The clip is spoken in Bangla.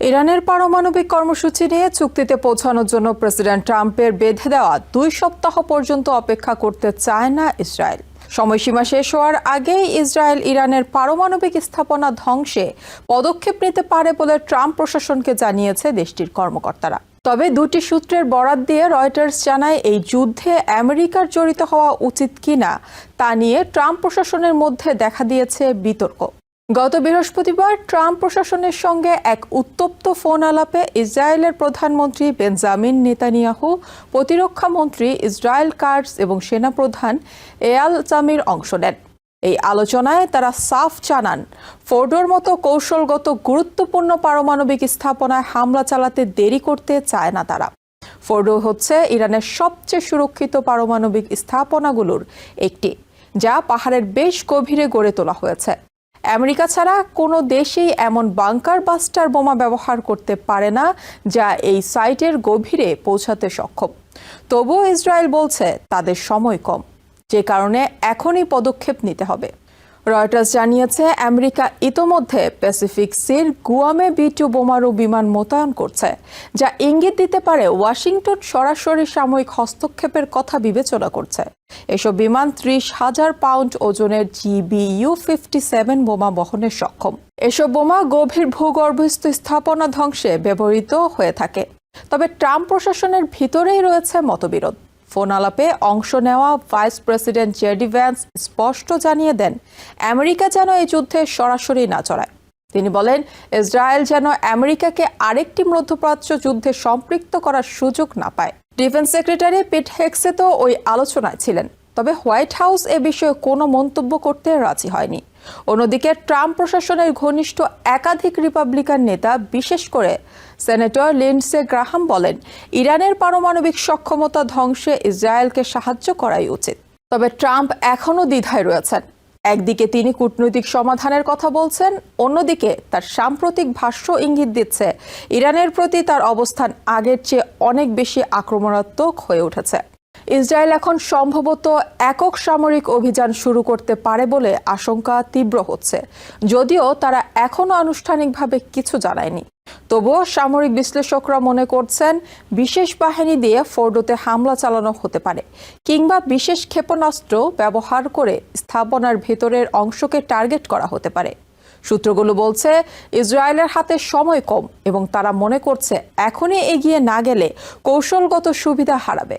ইরানের পারমাণবিক কর্মসূচি নিয়ে চুক্তিতে পৌঁছানোর জন্য প্রেসিডেন্ট ট্রাম্পের বেঁধে দেওয়া দুই সপ্তাহ পর্যন্ত অপেক্ষা করতে চায় না ইসরায়েল। সময়সীমা শেষ হওয়ার আগেই ইসরায়েল ইরানের পারমাণবিক স্থাপনা ধ্বংসে পদক্ষেপ নিতে পারে বলে ট্রাম্প প্রশাসনকে জানিয়েছে দেশটির কর্মকর্তারা। তবে দুটি সূত্রের বরাত দিয়ে রয়টার্স জানায়, এই যুদ্ধে আমেরিকার জড়িত হওয়া উচিত কিনা তা নিয়ে ট্রাম্প প্রশাসনের মধ্যে দেখা দিয়েছে বিতর্ক। গত বৃহস্পতিবার ট্রাম্প প্রশাসনের সঙ্গে এক উত্তপ্ত ফোন আলাপে ইসরায়েলের প্রধানমন্ত্রী বেঞ্জামিন নেতানিয়াহু, প্রতিরক্ষা মন্ত্রী ইসরায়েল কার্স এবং সেনাপ্রধান এয়াল জামির অংশ নেন। এই আলোচনায় তারা সাফ জানান, ফোর্ডোর মতো কৌশলগত গুরুত্বপূর্ণ পারমাণবিক স্থাপনায় হামলা চালাতে দেরি করতে চায় না তারা। ফোর্ডো হচ্ছে ইরানের সবচেয়ে সুরক্ষিত পারমাণবিক স্থাপনাগুলোর একটি, যা পাহাড়ের বেশ গভীরে গড়ে তোলা হয়েছে। আমেরিকা ছাড়া কোনো দেশেই এমন বাংকার বাস্টার বোমা ব্যবহার করতে পারে না, যা এই সাইটের গভীরে পৌঁছাতে সক্ষম। তবুও ইসরায়েল বলছে তাদের সময় কম, যে কারণে এখনই পদক্ষেপ নিতে হবে। রয়টার্স জানিয়েছে, আমেরিকা ইতোমধ্যে প্যাসিফিক সির গুয়ামে বি টু বোমারু বিমান মোতায়েন করছে, যা ইঙ্গিত দিতে পারে ওয়াশিংটন সরাসরি সাময়িক হস্তক্ষেপের কথা বিবেচনা করছে। এসব বিমান ত্রিশ হাজার পাউন্ড ওজনের জিবিইউ ফিফটি সেভেন বোমা বহনে সক্ষম। এসব বোমা গভীর ভূগর্ভস্থ স্থাপনা ধ্বংসে ব্যবহৃত হয়ে থাকে। তবে ট্রাম্প প্রশাসনের ভিতরেই রয়েছে মতবিরোধ। ফোন আলাপে অংশ নেওয়া ভাইস প্রেসিডেন্ট জেডি ভ্যান্স স্পষ্ট জানিয়ে দেন, আমেরিকা যেন এই যুদ্ধে সরাসরি না চড়ায়। তিনি বলেন, ইসরায়েল যেন আমেরিকাকে আরেকটি মধ্যপ্রাচ্য যুদ্ধে সম্পৃক্ত করার সুযোগ না পায়। ডিফেন্স সেক্রেটারি পিট হেক্সে তো ওই আলোচনায় ছিলেন। তবে হোয়াইট হাউস এ বিষয়ে কোনো মন্তব্য করতে রাজি হয়নি। অন্যদিকে ট্রাম্প প্রশাসনের ঘনিষ্ঠ একাধিক রিপাবলিকান নেতা, বিশেষ করে সেনেটর লিন্ডসে গ্রাহাম বলেন, ইরানের পারমাণবিক সক্ষমতা ধ্বংসে ইসরায়েলকে সাহায্য করাই উচিত। তবে ট্রাম্প এখনও দ্বিধায় রয়েছেন। একদিকে তিনি কূটনৈতিক সমাধানের কথা বলছেন, অন্যদিকে তার সাম্প্রতিক ভাষ্য ইঙ্গিত দিচ্ছে, ইরানের প্রতি তার অবস্থান আগের চেয়ে অনেক বেশি আক্রমণাত্মক হয়ে উঠেছে। ইসরায়েল এখন সম্ভবত একক সামরিক অভিযান শুরু করতে পারে বলে আশঙ্কা তীব্র হচ্ছে। যদিও তারা এখনও আনুষ্ঠানিকভাবে কিছু জানায়নি। তবুও সামরিক বিশ্লেষকরা মনে করছেন, বিশেষ বাহিনী দিয়ে ফোর্ডোতে হামলা চালানো হতে পারে কিংবা বিশেষ ক্ষেপণাস্ত্র ব্যবহার করে স্থাপনার ভেতরের অংশকে টার্গেট করা হতে পারে। সূত্রগুলো বলছে, ইসরায়েলের হাতে সময় কম এবং তারা মনে করছে এখনই এগিয়ে না গেলে কৌশলগত সুবিধা হারাবে।